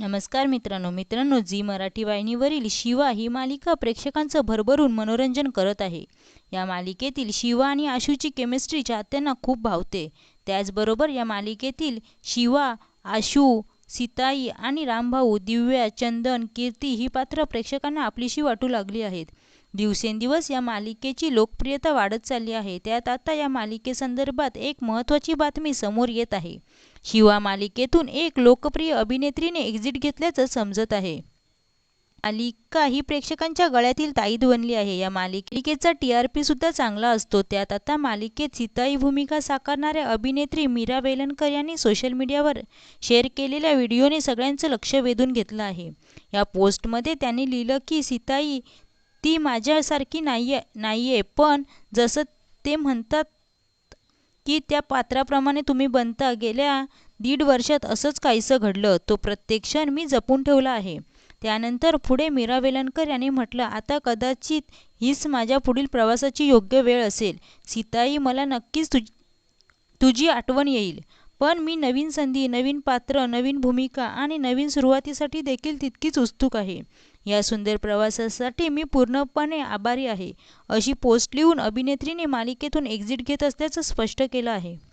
नमस्कार मित्रांनो मित्रांनो झी मराठी वाहिनीवरील शिवा ही मालिका प्रेक्षकांचं भरभरून मनोरंजन करत आहे. या मालिकेतील शिवा आणि आशूची केमिस्ट्री चाहत्यांना खूप भावते. त्याचबरोबर या मालिकेतील शिवा आशू सीताई आणि रामभाऊ दिव्या चंदन कीर्ती ही पात्र प्रेक्षकांना आपलीशी वाटू लागली आहेत. दिवसेंदिवस या मालिकेची लोकप्रियता वाढत चालली आहे. त्यात आता या मालिकेसंदर्भात एक महत्त्वाची बातमी समोर येत आहे. शिवा मालिकेतून एक लोकप्रिय अभिनेत्रीने एक्झिट घेतल्याचं समजत आहे. मालिका ही प्रेक्षकांच्या गळ्यातील ताईत बनली आहे. या मालिकेचा टी आर पी सुद्धा चांगला असतो. त्यात आता मालिकेत सीताई भूमिका साकारणाऱ्या अभिनेत्री मीरा वेलणकर यांनी सोशल मीडियावर शेअर केलेल्या व्हिडिओने सगळ्यांचं लक्ष वेधून घेतलं आहे. या पोस्टमध्ये त्यांनी लिहिलं की सीताई ती माझ्यासारखी नाही आहे नाही आहे पण जसं ते म्हणतात की त्या पात्राप्रमाणे तुम्ही बनता. गेल्या दीड वर्षात असंच काहीसं घडलं. तो प्रत्येक क्षण मी जपून ठेवला आहे. त्यानंतर पुढे मीरा वेलणकर यांनी म्हटलं आता कदाचित हीच माझ्या पुढील प्रवासाची योग्य वेळ असेल. सीताई मला नक्कीच तुझ तुझी आठवण येईल. पण मी नवीन संधी नवीन पात्र नवीन भूमिका आणि नवीन सुरुवातीसाठी देखील तितकीच उत्सुक आहे. या सुंदर प्रवासासाठी मी पूर्णपणे आभारी आहे. अशी पोस्ट लिहून अभिनेत्रीने मालिकेतून एक्झिट घेत असल्याचं स्पष्ट केलं आहे.